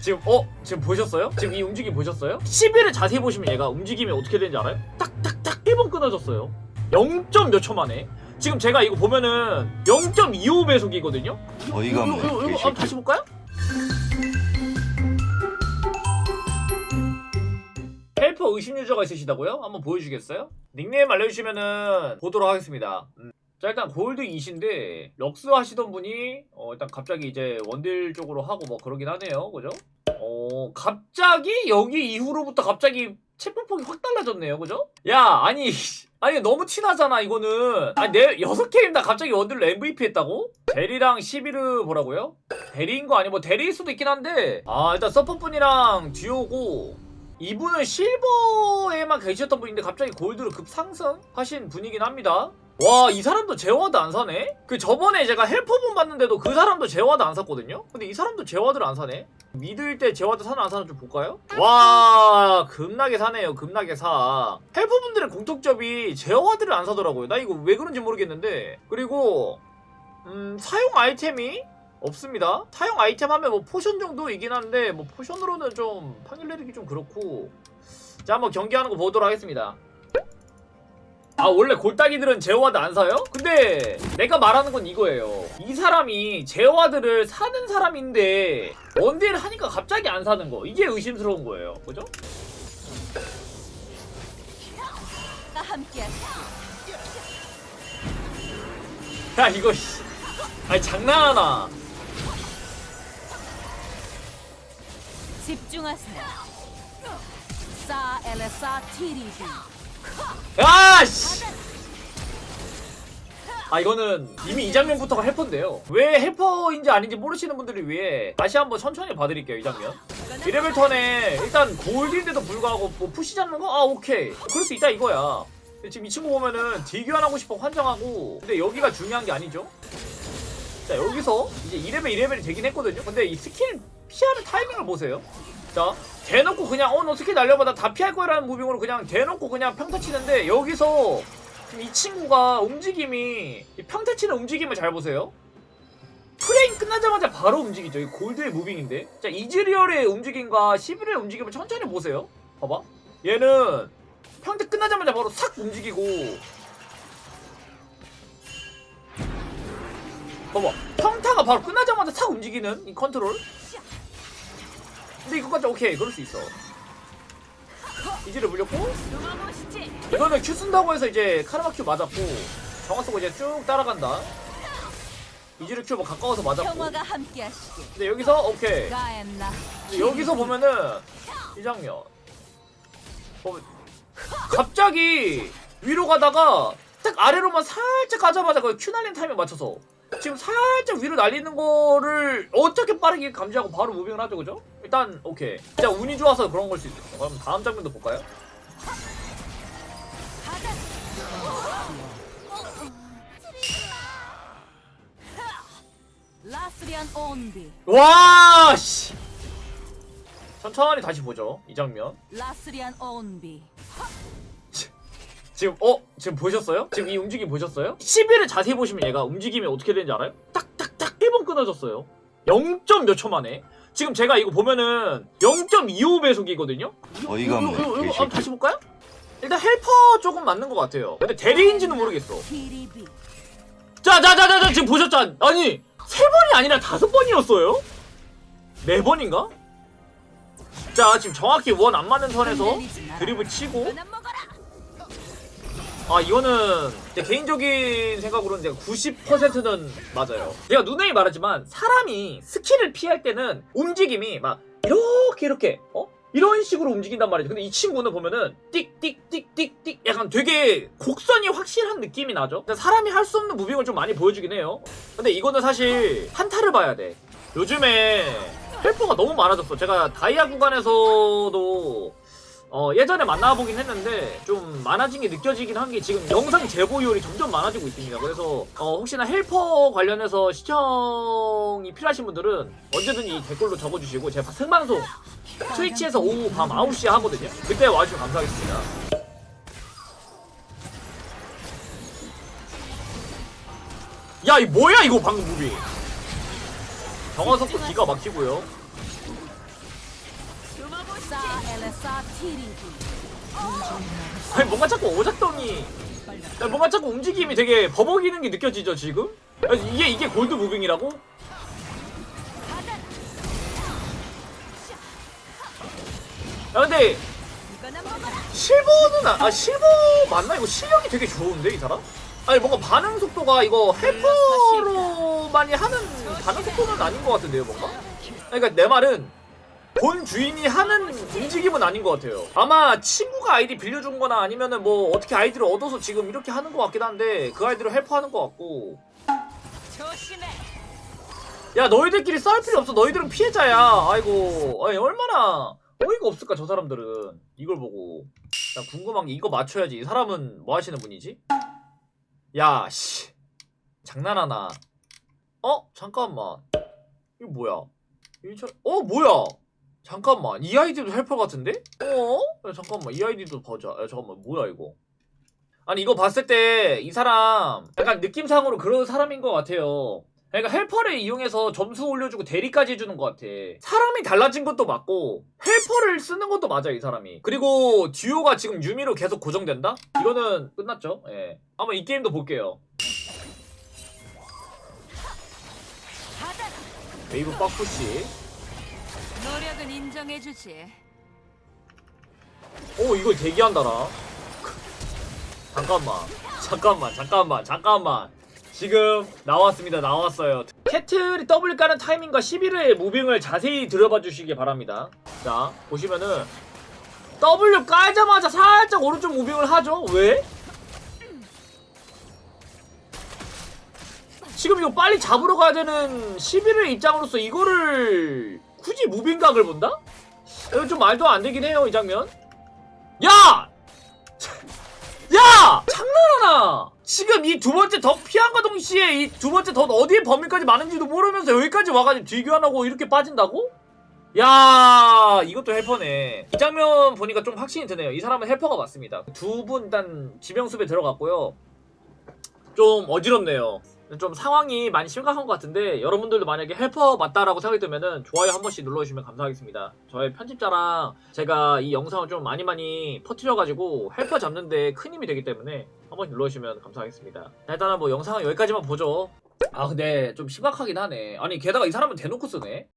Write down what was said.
지금 어? 지금 보셨어요? 지금 이 움직임 보셨어요? 11을 자세히 보시면 얘가 움직임이 어떻게 되는지 알아요? 딱딱딱 1번 끊어졌어요 0. 몇 초 만에 지금 제가 이거 보면은 0.25 배속이거든요? 어이가 이거, 이거, 이거 없네. 한번 다시 볼까요? 헬퍼 의심 유저가 있으시다고요? 한번 보여주겠어요? 닉네임 알려주시면은 보도록 하겠습니다. 음. 자 일단 골드 2신데 럭스 하시던 분이 어, 일단 갑자기 이제 원딜 쪽으로 하고 뭐 그러긴 하네요, 그죠? 어 갑자기 여기 이후로부터 갑자기 체포폭이 확 달라졌네요, 그죠? 야 아니 아니 너무 티나잖아 이거는 아니 내 여섯 게임 다 갑자기 원딜로 MVP 했다고? 대리랑 11을 보라고요? 대리인 거 아니 뭐 대리일 수도 있긴 한데 아 일단 서퍼분이랑 듀오고 이분은 실버에만 계셨던 분인데 갑자기 골드로 급상승하신 분이긴 합니다 와 이 사람도 제어와드 안 사네? 그 저번에 제가 헬퍼분 봤는데도 그 사람도 제어와드 안 샀거든요? 근데 이 사람도 제어와드를 안 사네? 미드일 때 제어와드 사나 안 사나 좀 볼까요? 와 급나게 사네요 급나게 사 헬퍼분들의 공통점이 제어와드를 안 사더라고요 나 이거 왜 그런지 모르겠는데 그리고 음 사용 아이템이 없습니다. 사용 아이템 하면 뭐 포션 정도이긴 한데 뭐 포션으로는 좀 판결 내리기 좀 그렇고 자 한번 경기하는 거 보도록 하겠습니다. 아 원래 골딱이들은 제어와드 안 사요? 근데 내가 말하는 건 이거예요. 이 사람이 제어와드를 사는 사람인데 원딜 하니까 갑자기 안 사는 거 이게 의심스러운 거예요. 그죠? 야 이거 씨. 아니 장난하나? 집중하세요. 사 엘레사 티리비. 아 씨. 아 이거는 이미 이 장면부터가 헬퍼인데요. 왜 헬퍼인지 아닌지 모르시는 분들을 위해 다시 한번 천천히 봐드릴게요 이 장면. 이레벨 턴에 일단 골드인데도 불구하고 뭐 푸시 잡는 거? 아 오케이. 그럴 수 있다 이거야. 지금 이 친구 보면은 딜교환하고 싶어 환장하고 근데 여기가 중요한 게 아니죠. 자 여기서 이제 2레벨 2레벨이 되긴 했거든요. 근데 이 스킬 피하는 타이밍을 보세요. 자 대놓고 그냥 어너 스킬 날려봐 나다 피할 거라는 무빙으로 그냥 대놓고 그냥 평타 치는데 여기서 이 친구가 움직임이 이 평타 치는 움직임을 잘 보세요. 프레임 끝나자마자 바로 움직이죠. 이 골드의 무빙인데. 자 이즈리얼의 움직임과 시비의 움직임을 천천히 보세요. 봐봐. 얘는 평타 끝나자마자 바로 싹 움직이고. 봐봐. 평타가 바로 끝나자마자 싹 움직이는 이 컨트롤. 이거까지 오케이 그럴 수 있어. 이즈를 물렸고 이거는 큐 쓴다고 해서 이제 카르마 큐 맞았고 정화 쓰고 이제 쭉 따라간다. 이즈를 큐뭐 가까워서 맞았고. 근데 여기서 오케이. 근데 여기서 보면은 이 장면. 보면 갑자기 위로 가다가 딱 아래로만 살짝 가자마자 그 큐 날린 타이밍 맞춰서 지금 살짝 위로 날리는 거를 어떻게 빠르게 감지하고 바로 무빙을 하죠, 그죠? 일단 오케이. 진짜 운이 좋아서 그런 걸 수 있겠어. 그럼 다음 장면도 볼까요? 와 씨. 천천히 다시 보죠. 이 장면. 라스리안 온비. 지금 어 지금 보셨어요? 지금 이 움직임 보셨어요? 11을 자세히 보시면 얘가 움직임이 어떻게 되는지 알아요? 딱딱딱 1번 끊어졌어요 0. 몇 초 만에 지금 제가 이거 보면은 0.25 배속이거든요? 어이가 이거, 없네. 이거, 이거 이 한번 새끼. 다시 볼까요? 일단 헬퍼 조금 맞는 것 같아요 근데 대리인지는 모르겠어. 자자자자자 지금 보셨죠? 아니 세 번이 아니라 다섯 번이었어요? 네 번인가? 자 지금 정확히 원 안 맞는 선에서 드립을 치고. 아 이거는 제 개인적인 생각으로는 제가 90%는 맞아요. 제가 누누이 말하지만 사람이 스킬을 피할 때는 움직임이 막 이렇게 이렇게 어 이런 식으로 움직인단 말이죠. 근데 이 친구는 보면은 띡띡띡띡띡 약간 되게 곡선이 확실한 느낌이 나죠. 사람이 할 수 없는 무빙을 좀 많이 보여주긴 해요. 근데 이거는 사실 한타를 봐야 돼. 요즘에 헬퍼가 너무 많아졌어. 제가 다이아 구간에서도 어, 예전에 만나보긴 했는데 좀 많아진 게 느껴지긴 한 게 지금 영상 제보율이 점점 많아지고 있습니다. 그래서 어, 혹시나 헬퍼 관련해서 시청이 필요하신 분들은 언제든지 댓글로 적어주시고 제가 생방송 트위치에서 오후 밤 9시에 하거든요. 그때 와주시면 감사하겠습니다. 야, 이 뭐야 이거 방금 무비. 정화석도 기가 막히고요. 아니 뭔가 자꾸 오작동이 야, 뭔가 자꾸 움직임이 되게 버벅이는 게 느껴지죠 지금? 아, 이게 이게 골드 무빙이라고? 야 근데 실버는 아, 아 실버 맞나 이거 실력이 되게 좋은데 이 사람? 아니 뭔가 반응 속도가 이거 헬퍼로만이 하는 반응 속도는 아닌 것 같은데요 뭔가? 그러니까 내 말은 본 주인이 하는 움직임은 아닌 것 같아요. 아마 친구가 아이디 빌려준 거나 아니면은 뭐 어떻게 아이디를 얻어서 지금 이렇게 하는 것 같긴 한데 그 아이디를 헬퍼하는 것 같고. 조심해. 야 너희들끼리 싸울 필요 없어. 너희들은 피해자야. 아이고. 아니 얼마나 어이가 없을까 저 사람들은. 이걸 보고. 나 궁금한 게 이거 맞춰야지. 이 사람은 뭐 하시는 분이지? 야 씨. 장난하나? 어? 잠깐만. 이거 뭐야? 일차... 어 뭐야 잠깐만 이 아이디도 헬퍼 같은데? 어? 야, 잠깐만 이 아이디도 보자 야 잠깐만 뭐야 이거 아니 이거 봤을 때 이 사람 약간 느낌상으로 그런 사람인 것 같아요 그러니까 헬퍼를 이용해서 점수 올려주고 대리까지 해주는 것 같아. 사람이 달라진 것도 맞고 헬퍼를 쓰는 것도 맞아 이 사람이. 그리고 듀오가 지금 유미로 계속 고정된다? 이거는 끝났죠. 예. 한번 이 게임도 볼게요. 웨이브 빡푸시. 노력은 인정해주지. 오 이거 대기한다라. 잠깐만. 잠깐만. 잠깐만. 잠깐만. 지금 나왔습니다. 나왔어요. 캐틀이 W 까는 타이밍과 11회 무빙을 자세히 들어봐 주시기 바랍니다. 자, 보시면은 W 까자마자 살짝 오른쪽 무빙을 하죠. 왜? 지금 이거 빨리 잡으러 가야 되는 11회 입장으로서 이거를 굳이 무빙각을 본다? 이거 좀 말도 안 되긴 해요, 이 장면. 야! 야! 장난하나! 지금 이 두 번째 덕 피한과 동시에 이 두 번째 덧 어디에 범위까지 많은지도 모르면서 여기까지 와가지고 뒤교환하고 이렇게 빠진다고? 야 이것도 헬퍼네 이 장면 보니까 좀 확신이 드네요 이 사람은 헬퍼가 맞습니다 두 분 일단 지명수배 들어갔고요 좀 어지럽네요 좀 상황이 많이 심각한 것 같은데 여러분들도 만약에 헬퍼 맞다라고 생각이 들면은 좋아요 한 번씩 눌러주시면 감사하겠습니다. 저의 편집자랑 제가 이 영상을 좀 많이 많이 퍼뜨려가지고 헬퍼 잡는데 큰 힘이 되기 때문에 한 번씩 눌러주시면 감사하겠습니다. 자, 일단은 뭐 영상은 여기까지만 보죠. 아 근데 좀 심각하긴 하네. 아니 게다가 이 사람은 대놓고 쓰네